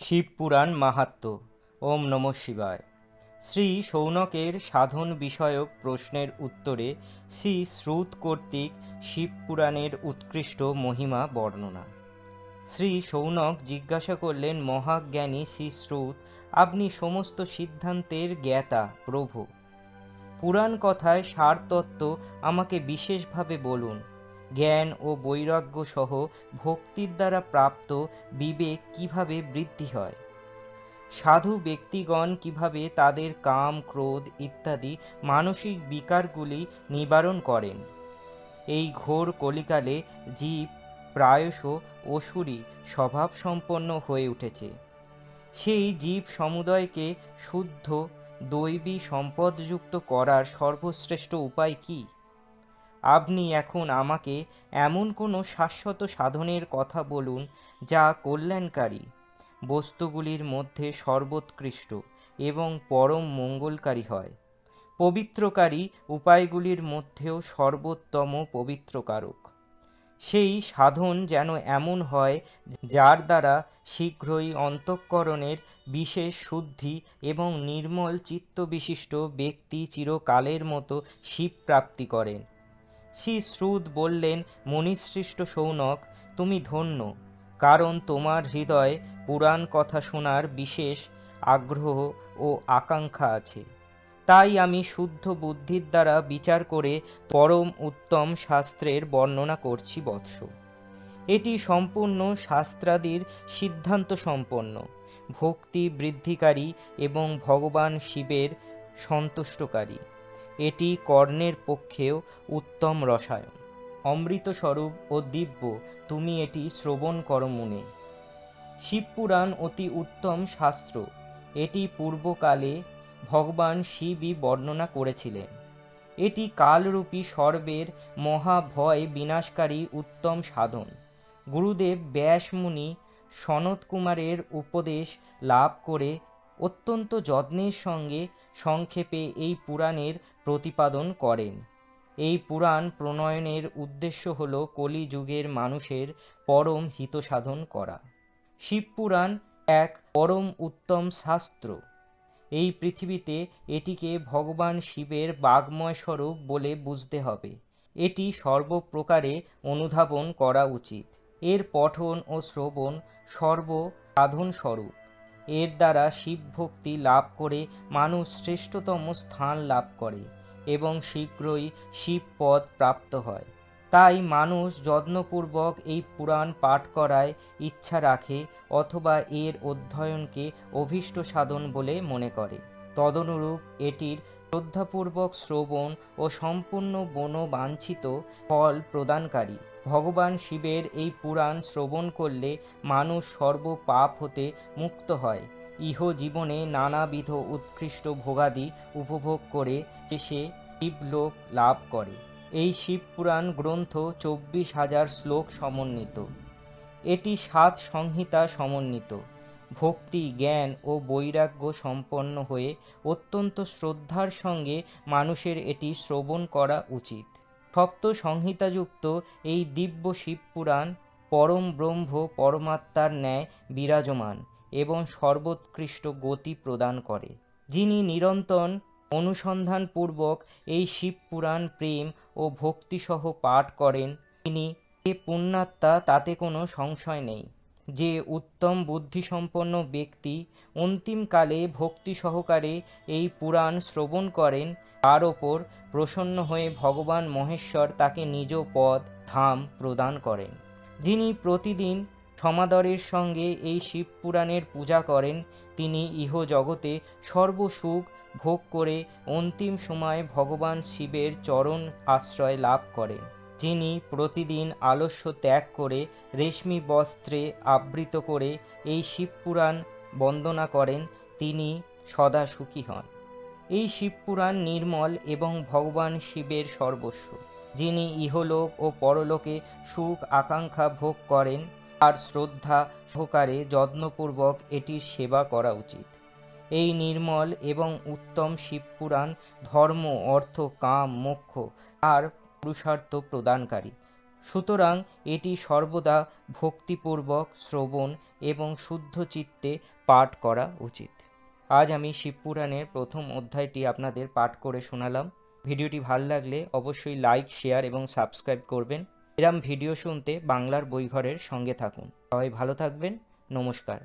শিবপুরাণ মাহাত্ম্য। ওম নম শিবায়। শ্রী সৌনকের সাধন বিষয়ক প্রশ্নের উত্তরে শ্রী শ্রুত কর্তৃক শিবপুরাণের উৎকৃষ্ট মহিমা বর্ণনা। শ্রী সৌনক জিজ্ঞাসা করলেন, মহাজ্ঞানী শ্রী শ্রুত, আপনি সমস্ত সিদ্ধান্তের জ্ঞাতা, প্রভু। পুরাণ কথায় সারতত্ত্ব আমাকে বিশেষভাবে বলুন। জ্ঞান ও বৈরাগ্য সহ ভক্তির দ্বারা প্রাপ্ত বিবেক কীভাবে বৃদ্ধি হয়? সাধু ব্যক্তিগণ কীভাবে তাদের কাম, ক্রোধ ইত্যাদি মানসিক বিকারগুলি নিবারণ করেন? এই ঘোর কলিকালে জীব প্রায়শ অসুরী স্বভাব সম্পন্ন হয়ে উঠেছে। সেই জীব সমুদয়কে শুদ্ধ, দৈবী সম্পদযুক্ত করার সর্বশ্রেষ্ঠ উপায় কী? আপনি এখন আমাকে এমন কোনো শাশ্বত সাধনের কথা বলুন যা কল্যাণকারী। বস্তুগুলির মধ্যে সর্বোৎকৃষ্ট এবং পরম মঙ্গলকারী হয়। পবিত্রকারী উপায়গুলির মধ্যেও সর্বোত্তম পবিত্রকারক। সেই সাধন যেন এমন হয় যার দ্বারা শীঘ্রই অন্তঃকরণের বিশেষ শুদ্ধি এবং নির্মল চিত্তবিশিষ্ট ব্যক্তি চিরকালের মতো শিব প্রাপ্তি করেন। শ্রী শ্রুত বললেন মণিসৃষ্ট সৌনক, তুমি ধন্য। কারণ তোমার হৃদয়ে পুরাণ কথা শোনার বিশেষ আগ্রহ ও আকাঙ্ক্ষা আছে। তাই আমি শুদ্ধ বুদ্ধির দ্বারা বিচার করে পরম উত্তম শাস্ত্রের বর্ণনা করছি বৎস। এটি সম্পূর্ণ শাস্ত্রাদির সিদ্ধান্ত সম্পন্ন। ভক্তি বৃদ্ধিকারী এবং ভগবান শিবের সন্তুষ্টকারী। এটি কর্ণের পক্ষেও উত্তম রসায়ন। অমৃতস্বরূপ ও দিব্য, তুমি এটি শ্রবণ করো মুনে। শিবপুরাণ অতি উত্তম শাস্ত্র। এটি পূর্বকালে ভগবান শিবই বর্ণনা করেছিলেন। এটি কালরূপী সর্বের মহাভয় বিনাশকারী উত্তম সাধন। গুরুদেব ব্যাসমুনি সনত কুমারের উপদেশ লাভ করে অত্যন্ত যত্নের সঙ্গে সংক্ষেপে এই পুরাণের প্রতিপাদন করেন। এই পুরাণ প্রণয়নের উদ্দেশ্য হল কলিযুগের মানুষের পরম হিতসাধন করা। শিবপুরাণ এক পরম উত্তম শাস্ত্র। এই পৃথিবীতে এটিকে ভগবান শিবের বাগময় স্বরূপ বলে বুঝতে হবে। এটি সর্বপ্রকারে অনুধাবন করা উচিত। এর পঠন ও শ্রবণ সর্ব সাধন স্বরূপ এর দ্বারা শিব ভক্তি লাভ করে মানুষ শ্রেষ্ঠতম স্থান লাভ করে এবং শীঘ্রই শিবপদ প্রাপ্ত হয়। তাই মানুষ যত্নপূর্বক এই পুরাণ পাঠ করায় ইচ্ছা রাখে অথবা এর অধ্যয়নকে অভীষ্ট সাধন বলে মনে করে। তদনুরূপ এটির শ্রদ্ধাপূর্বক শ্রবণ ও সম্পূর্ণ বনবাঞ্ছিত ফল প্রদানকারী। ভগবান শিবের এই পুরাণ শ্রবণ করলে মানুষ সর্ব পাপ হতে মুক্ত হয়। ইহ জীবনে নানাবিধ উৎকৃষ্ট ভোগাদি উপভোগ করে সে শিবলোক লাভ করে। এই শিবপুরাণ গ্রন্থ চব্বিশ হাজার শ্লোক সমন্বিত। এটি সাত সংহিতা সমন্বিত। ভক্তি, জ্ঞান ও বৈরাগ্য সম্পন্ন হয়ে অত্যন্ত শ্রদ্ধার সঙ্গে মানুষের এটি শ্রবণ করা উচিত। সপ্ত সংহিতাযুক্ত এই দিব্য শিবপুরাণ পরম ব্রহ্ম পরমাত্মার ন্যায় বিরাজমান এবং সর্বোৎকৃষ্ট গতি প্রদান করে। যিনি নিরন্তর অনুসন্ধানপূর্বক এই শিবপুরাণ প্রেম ও ভক্তিসহ পাঠ করেন, তিনি যে পুণ্যাত্মা, তাতে কোনো সংশয় নেই। যে উত্তম বুদ্ধিসম্পন্ন ব্যক্তি অন্তিমকালে ভক্তি সহকারে এই পুরাণ শ্রবণ করেন, তার ওপর প্রসন্ন হয়ে ভগবান মহেশ্বর তাকে নিজ পদ, ধাম প্রদান করেন। যিনি প্রতিদিন সমাদরের সঙ্গে এই শিব পুরাণের পূজা করেন, তিনি ইহ জগতে সর্বসুখ ভোগ করে অন্তিম সময়ে ভগবান শিবের চরণ আশ্রয় লাভ করেন। যিনি প্রতিদিন আলস্য ত্যাগ করে রেশমি বস্ত্রে আবৃত করে এই শিবপুরাণ বন্দনা করেন, তিনি সদা সুখী হন। এই শিবপুরাণ নির্মল এবং ভগবান শিবের সর্বস্ব। যিনি ইহলোক ও পরলোকে সুখ আকাঙ্ক্ষা ভোগ করেন আর শ্রদ্ধা সহকারে যত্নপূর্বক এটির সেবা করা উচিত। এই নির্মল এবং উত্তম শিবপুরাণ ধর্ম, অর্থ, কাম, মোক্ষ আর পুরুষার্থ প্রদানকারী। সুতরাং এটি সর্বদা ভক্তিপূর্বক শ্রবণ এবং শুদ্ধ চিত্তে পাঠ করা উচিত। আজ আমি শিবপুরাণের প্রথম অধ্যায়টি আপনাদের পাঠ করে শোনালাম। ভিডিওটি ভালো লাগলে অবশ্যই লাইক, শেয়ার এবং সাবস্ক্রাইব করবেন। এরম ভিডিও শুনতে বাংলার বইঘরের সঙ্গে থাকুন। সবাই ভালো থাকবেন। নমস্কার।